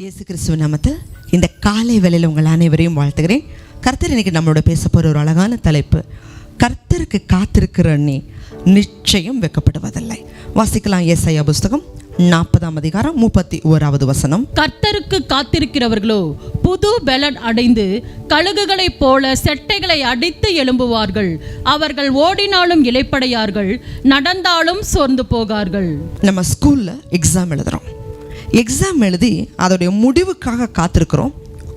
இயேசு கிறிஸ்துவ நாமத்தில் இந்த காலை வேளையில் உங்கள் அனைவரையும் வாழ்த்துகிறேன். கர்த்தர் இன்னைக்கு நம்மளோட பேச போகிற ஒரு அழகான தலைப்பு கர்த்தருக்கு காத்திருக்கிற நீ நிச்சயம் வெட்கப்படுவதில்லை. வாசிக்கலாம் ஏசாயா புஸ்தகம் நாற்பதாம் அதிகாரம் முப்பத்தி ஓராவது வசனம். கர்த்தருக்கு காத்திருக்கிறவர்களோ புது பலன் அடைந்து கழுகுகளைப் போல செட்டைகளை அடித்து எழும்புவார்கள். அவர்கள் ஓடினாலும் இளைப்படையார்கள் நடந்தாலும் சோர்ந்து போகார்கள். நம்ம ஸ்கூலில் எக்ஸாம் எழுதுகிறோம் எக்ஸாம் எழுதி அதோடைய முடிவுக்காக காத்திருக்கிறோம்.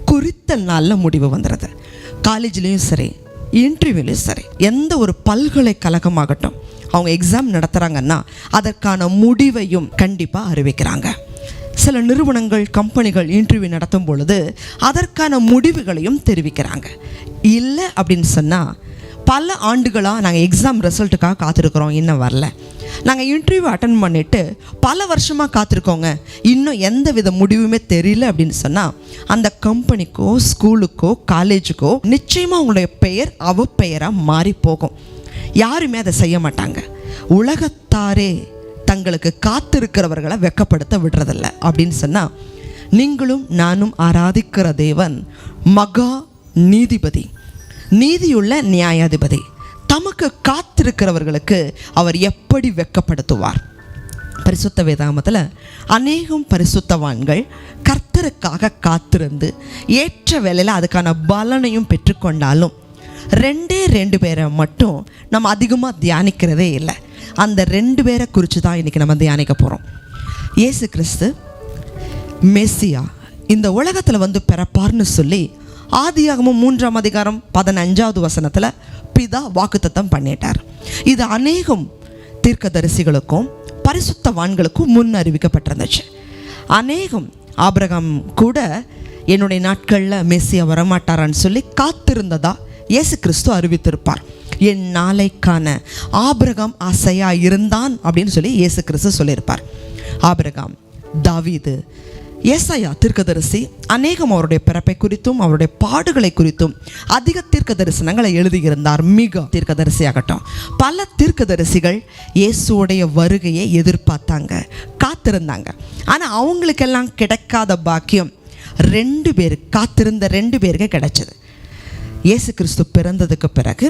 குறித்த நாளில் முடிவு வந்துடுது காலேஜ்லேயும் சரி இன்டர்வியூலையும் சரி எந்த ஒரு பல்கலைக்கழகமாகட்டும் அவங்க எக்ஸாம் நடத்துகிறாங்கன்னா அதற்கான முடிவையும் கண்டிப்பாக அறிவிக்கிறாங்க. சில நிறுவனங்கள் கம்பெனிகள் இன்டர்வியூ நடத்தும் பொழுது அதற்கான முடிவுகளையும் தெரிவிக்கிறாங்க. இல்லை அப்படின்னு சொன்னால் பல ஆண்டுகளாக நாங்கள் எக்ஸாம் ரிசல்ட்டுக்காக காத்திருக்கிறோம் இன்னும் வரல. நாங்கள் இன்டர்வியூ அட்டன் பண்ணிவிட்டு பல வருஷமாக காத்திருக்கோங்க. இன்னும் எந்த வித முடிவுமே தெரியல அப்படின்னு சொன்னால் அந்த கம்பெனிக்கோ ஸ்கூலுக்கோ காலேஜுக்கோ நிச்சயமாக உங்களுடைய பெயர் அவ பெயராக மாறி போகும். யாருமே அதை செய்ய மாட்டாங்க. உலகத்தாரே தங்களுக்கு காத்திருக்கிறவர்களை வெக்கப்படுத்த விடுறதில்ல அப்படின்னு சொன்னால் நீங்களும் நானும் ஆராதிக்கிற தேவன் மகா நீதிபதி. நீதியுள்ள நியாயாதிபதி. தமக்கு காத்திருக்கிறவர்களுக்கு அவர் எப்படி வெக்கப்படுத்துவார் பரிசுத்த வேதாமத்தில் அநேகம் பரிசுத்தவான்கள் கர்த்தருக்காக காத்திருந்து ஏற்ற வேலையில் அதுக்கான பலனையும் பெற்றுக்கொண்டாலும் ரெண்டே ரெண்டு பேரை மட்டும் நம்ம அதிகமாக தியானிக்கிறதே இல்லை. அந்த ரெண்டு பேரை குறித்து தான் இன்றைக்கி நம்ம தியானிக்க போகிறோம் இயேசு கிறிஸ்து மெஸ்ஸியா இந்த உலகத்தில் வந்து பிறப்பார்னு சொல்லி ஆதியாகமும் மூன்றாம் அதிகாரம் பதினஞ்சாவது வசனத்தில் பிதா வாக்குத்தத்தம் பண்ணிட்டார். இது அநேகம் தீர்க்கதரிசிகளுக்கும் பரிசுத்தவான்களுக்கும் முன் அறிவிக்கப்பட்டிருந்துச்சு. அநேகம் ஆபிரகாம் கூட என்னுடைய நாட்களில் மெஸ்ஸியாக வரமாட்டாரான்னு சொல்லி காத்திருந்ததா இயேசு கிறிஸ்து அறிவித்திருப்பார். என் நாளைக்கான ஆபிரகாம் ஆசையாக இருந்தான் அப்படின்னு சொல்லி இயேசு கிறிஸ்து சொல்லியிருப்பார். ஆபிரகாம் தாவிது ஏசாயா தீர்க்கதரிசி அநேகம் அவருடைய பிறப்பை குறித்தும் அவருடைய பாடுகளை குறித்தும் அதிக தீர்க்க தரிசனங்களை எழுதியிருந்தார். மிக தீர்க்கதரிசி ஆகட்டும் பல தீர்க்கதரிசிகள் இயேசுடைய வருகையை எதிர்பார்த்தாங்க காத்திருந்தாங்க. ஆனால் அவங்களுக்கெல்லாம் கிடைக்காத பாக்கியம் ரெண்டு பேர் காத்திருந்த ரெண்டு பேருக்கு கிடைச்சது. இயேசு கிறிஸ்து பிறந்ததுக்கு பிறகு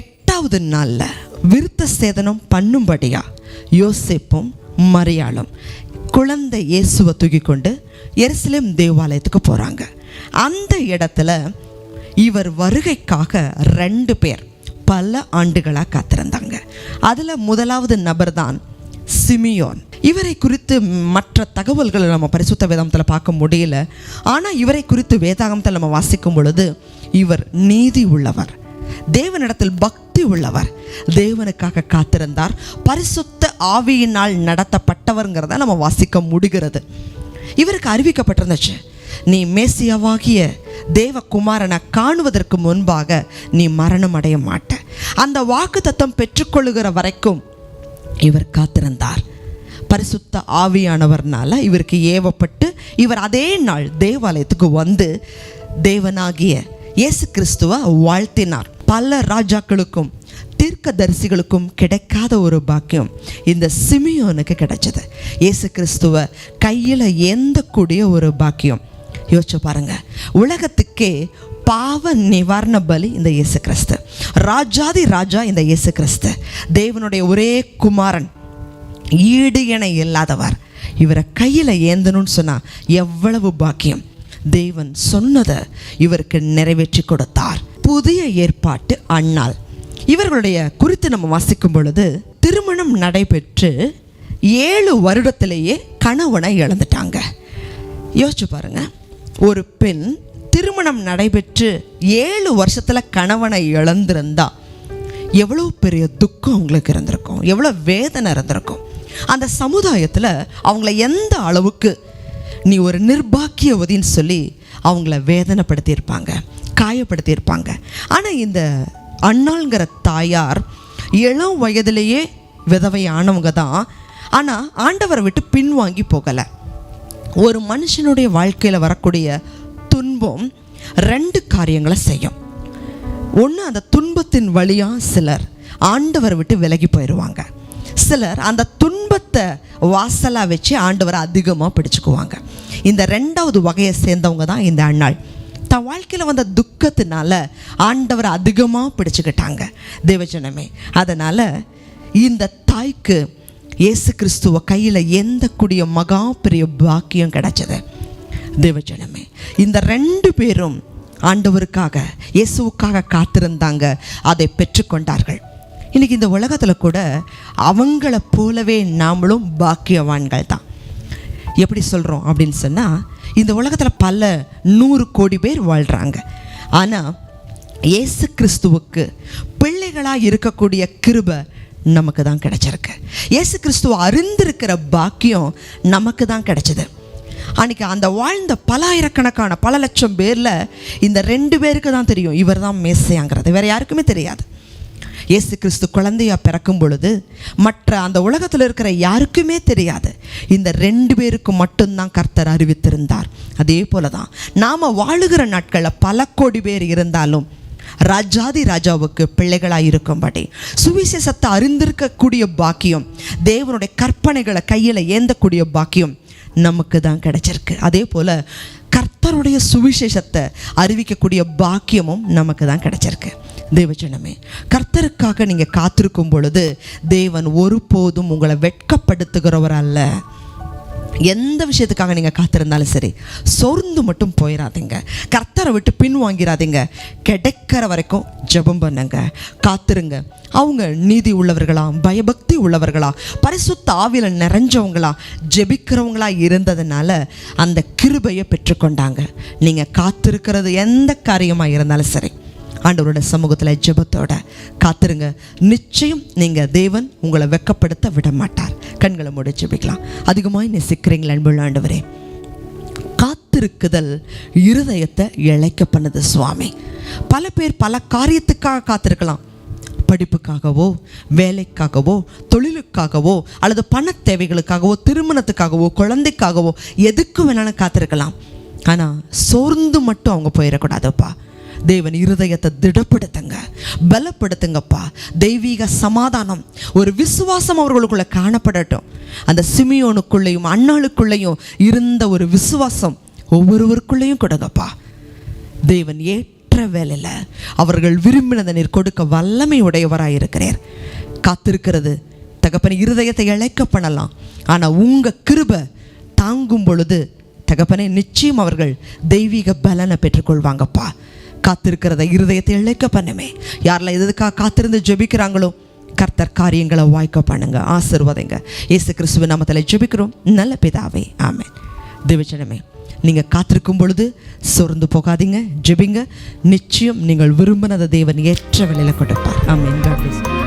எட்டாவது நாளில் விருத்த சேதனம் பண்ணும்படியா யோசிப்பும் மரியாளும் குழந்தை இயேசுவை தூக்கி கொண்டு எருசலேம் தேவாலயத்துக்கு போகிறாங்க அந்த இடத்துல இவர் வருகைக்காக ரெண்டு பேர் பல ஆண்டுகளாக காத்திருந்தாங்க. அதில் முதலாவது நபர் தான் சிமியோன். இவரை குறித்து மற்ற தகவல்களை நம்ம பரிசுத்த வேதாந்தத்தில் பார்க்க முடியல. ஆனால் இவரை குறித்து வேதாகமத்தில் நம்ம வாசிக்கும் பொழுது இவர் நீதி உள்ளவர். தேவனிடத்தில் பக்தி உள்ளவர். தேவனுக்காக காத்திருந்தார். பரிசுத்த ஆவியினால் பட்டவருங்கிறத நம்ம வாசிக்க முடிகிறது. இவருக்கு அறிவிக்கப்பட்டிருந்துச்சு நீ மேசியாவாகிய தேவகுமாரனை காணுவதற்கு முன்பாக நீ மரணம் அடைய மாட்ட. அந்த வாக்கு தத்தம் பெற்றுக்கொள்ளுகிற வரைக்கும் இவர் காத்திருந்தார். பரிசுத்த ஆவியானவர்னால இவருக்கு ஏவப்பட்டு இவர் அதே நாள் தேவாலயத்துக்கு வந்து தேவனாகிய இயேசு கிறிஸ்துவ வாழ்த்தினார். பல ராஜாக்களுக்கும் தீர்க்கதரிசிகளுக்கும் கிடைக்காத ஒரு பாக்கியம் இந்த சிமியோனுக்கு கிடைச்சது. இயேசு கிறிஸ்துவ கையில் ஏந்தக்கூடிய ஒரு பாக்கியம். யோசிச்சு பாருங்க. உலகத்துக்கே பாவ நிவாரண பலி இந்த இயேசு கிறிஸ்து. ராஜாதி ராஜா இந்த இயேசு கிறிஸ்து. தேவனுடைய ஒரே குமாரன். ஈடு என இல்லாதவர். இவரை கையில் ஏந்தணும்னு சொன்னால் எவ்வளவு பாக்கியம். தேவன் சொன்னதை இவருக்கு நிறைவேற்றி கொடுத்தார். புதிய ஏற்பாட்டு அண்ணாள் இவர்களுடைய குறித்து நம்ம வாசிக்கும் பொழுது திருமணம் நடைபெற்று ஏழு வருடத்திலேயே கணவனை இழந்துட்டாங்க. யோசிச்சு பாருங்க. ஒரு பெண் திருமணம் நடைபெற்று ஏழு வருஷத்தில் கணவனை இழந்திருந்தா எவ்வளோ பெரிய துக்கம் அவங்களுக்கு இருந்திருக்கும். எவ்வளோ வேதனை இருந்திருக்கும். அந்த சமுதாயத்தில் அவங்கள எந்த அளவுக்கு நீ ஒரு நிர்பாக்கியவதின்னு சொல்லி அவங்கள வேதனைப்படுத்தியிருப்பாங்க காயப்படுத்தியிருப்பாங்க. ஆனால் இந்த அண்ணாங்கிற தாயார் இளம் வயதிலேயே விதவையானவங்க தான். ஆனால் ஆண்டவரை விட்டு பின்வாங்கி போகலை. ஒரு மனுஷனுடைய வாழ்க்கையில் வரக்கூடிய துன்பம் ரெண்டு காரியங்களை செய்யும். ஒன்று அந்த துன்பத்தின் வழியாக சிலர் ஆண்டவரை விட்டு விலகி போயிடுவாங்க சிலர் அந்த துன்பத்தை வாசலாக வச்சு ஆண்டவரை அதிகமாக பிடிச்சுக்குவாங்க. இந்த ரெண்டாவது வகையை சேர்ந்தவங்க தான் இந்த அண்ணாள். தன் வாழ்க்கையில் வந்த துக்கத்தினால ஆண்டவரை அதிகமாக பிடிச்சுக்கிட்டாங்க தேவஜனமே. அதனால் இந்த தாய்க்கு இயேசு கிறிஸ்துவ கையில் எந்த கூடிய மகா பெரிய பாக்கியம் கிடைச்சது? தேவஜனமே. இந்த ரெண்டு பேரும் ஆண்டவருக்காக இயேசுவுக்காக காத்திருந்தாங்க. அதை பெற்றுக்கொண்டார்கள். இன்றைக்கி இந்த உலகத்தில் கூட அவங்கள போலவே நாமளும் பாக்கியவான்கள் தான் எப்படி சொல்கிறோம் அப்படின்னு சொன்னால் இந்த உலகத்தில் பல நூறு கோடி பேர் வாழ்கிறாங்க ஆனால் இயேசு கிறிஸ்துவுக்கு பிள்ளைகளாக இருக்கக்கூடிய கிருபை நமக்கு தான் கிடைச்சிருக்கு. இயேசு கிறிஸ்துவ அறிந்திருக்கிற பாக்கியம் நமக்கு தான் கிடைச்சது. அன்றைக்கி அந்த வாழ்ந்த பலாயிரக்கணக்கான பல லட்சம் பேரில் இந்த ரெண்டு பேருக்கு தான் தெரியும். இவர் தான் மேசையாங்கிறது. வேறு யாருக்குமே தெரியாது. இயேசு கிறிஸ்து குழந்தையா பிறக்கும் பொழுது மற்ற அந்த உலகத்தில் இருக்கிற யாருக்குமே தெரியாது. இந்த ரெண்டு பேருக்கு மட்டும்தான் கர்த்தர் அறிவித்திருந்தார். அதே போல தான் நாம் வாழுகிற நாட்களில் பல கோடி பேர் இருந்தாலும் ராஜாதி ராஜாவுக்கு பிள்ளைகளாக இருக்கும்படி சுவிசேஷத்தை அறிந்திருக்கக்கூடிய பாக்கியம் தேவனுடைய கற்பனைகளை கையில் ஏந்தக்கூடிய பாக்கியம் நமக்கு தான் கிடைச்சிருக்கு. அதே போல் கர்த்தருடைய சுவிசேஷத்தை அறிவிக்கக்கூடிய பாக்கியமும் நமக்கு தான் கிடைச்சிருக்கு. தேவஜனமே கர்த்தருக்காக நீங்கள் காத்திருக்கும் பொழுது தேவன் ஒருபோதும் உங்களை வெட்கப்படுத்துகிறவர் அல்ல. எந்த விஷயத்துக்காக நீங்கள் காத்திருந்தாலும் சரி சொர்ந்து மட்டும் போயிடாதீங்க கர்த்தரை விட்டு பின் வாங்கிடாதீங்க கிடைக்கிற வரைக்கும் ஜெபம் பண்ணுங்க. காத்திருங்க. அவங்க நீதி உள்ளவர்களா பயபக்தி உள்ளவர்களா பரிசுத்த ஆவியில் நிறைஞ்சவங்களா ஜெபிக்கிறவங்களா இருந்ததுனால அந்த கிருபையை பெற்றுக்கொண்டாங்க. நீங்கள் காத்திருக்கிறது எந்த காரியமாக இருந்தாலும் சரி. ஆண்டவரோட சமூகத்தில் ஜெபத்தோட. காத்திருங்க. நிச்சயம் நீங்கள் தேவன் உங்களை வெக்கப்படுத்த விட மாட்டார் கண்களை மூடி ஜெபிக்கலாம். அதிகமாக நேசிக்கிறீங்களா அன்புள்ள ஆண்டவரே. காத்திருக்குதல் இருதயத்தை இழைக்க பண்ணுது சுவாமி. பல பேர் பல காரியத்துக்காக காத்திருக்கலாம். படிப்புக்காகவோ வேலைக்காகவோ தொழிலுக்காகவோ அல்லது பண தேவைகளுக்காகவோ திருமணத்துக்காகவோ குழந்தைக்காகவோ எதுக்கு வேணாலும் காத்திருக்கலாம். ஆனால் சோர்ந்து மட்டும் அவங்க போயிடக்கூடாதுப்பா. தேவன் இருதயத்தை திடப்படுத்துங்க. பலப்படுத்துங்கப்பா. தெய்வீக சமாதானம். ஒரு விசுவாசம் அவர்களுக்குள்ள காணப்படட்டும். அந்த சிமியோனுக்குள்ளேயும் அண்ணாளுக்குள்ளேயும் இருந்த ஒரு விசுவாசம் ஒவ்வொருவருக்குள்ளேயும் கொடுங்கப்பா. தேவன் ஏற்ற வேலையில் அவர்கள் விரும்பினதை நீர் கொடுக்க வல்லமை உடையவராக இருக்கிறார். காத்திருக்கிறது. தகப்பன் இருதயத்தை இழைக்க பண்ணலாம். ஆனால் உங்கள் கிருபை தாங்கும் பொழுது தகப்பனை நிச்சயம் அவர்கள் தெய்வீக பலனை பெற்றுக்கொள்வாங்கப்பா. காத்திருக்கிறத இருதயத்தை இழைக்க பண்ணுமே. யாரெல்லாம் எதுக்காக காத்திருந்து ஜெபிக்கிறாங்களோ கர்த்தர் காரியங்களை வாய்க்க பண்ணுங்க ஆசிர்வதைங்க. இயேசு கிறிஸ்துவ நாமத்தில் ஜெபிக்கிறோம். நல்ல பிதாவே ஆமென். திவிஜனமே நீங்கள் காத்திருக்கும் பொழுது சோர்ந்து போகாதீங்க ஜெபிங்க. நிச்சயம் நீங்கள் விரும்பினதை தேவன் ஏற்ற விலையில் கொடுப்பார். ஆமென்.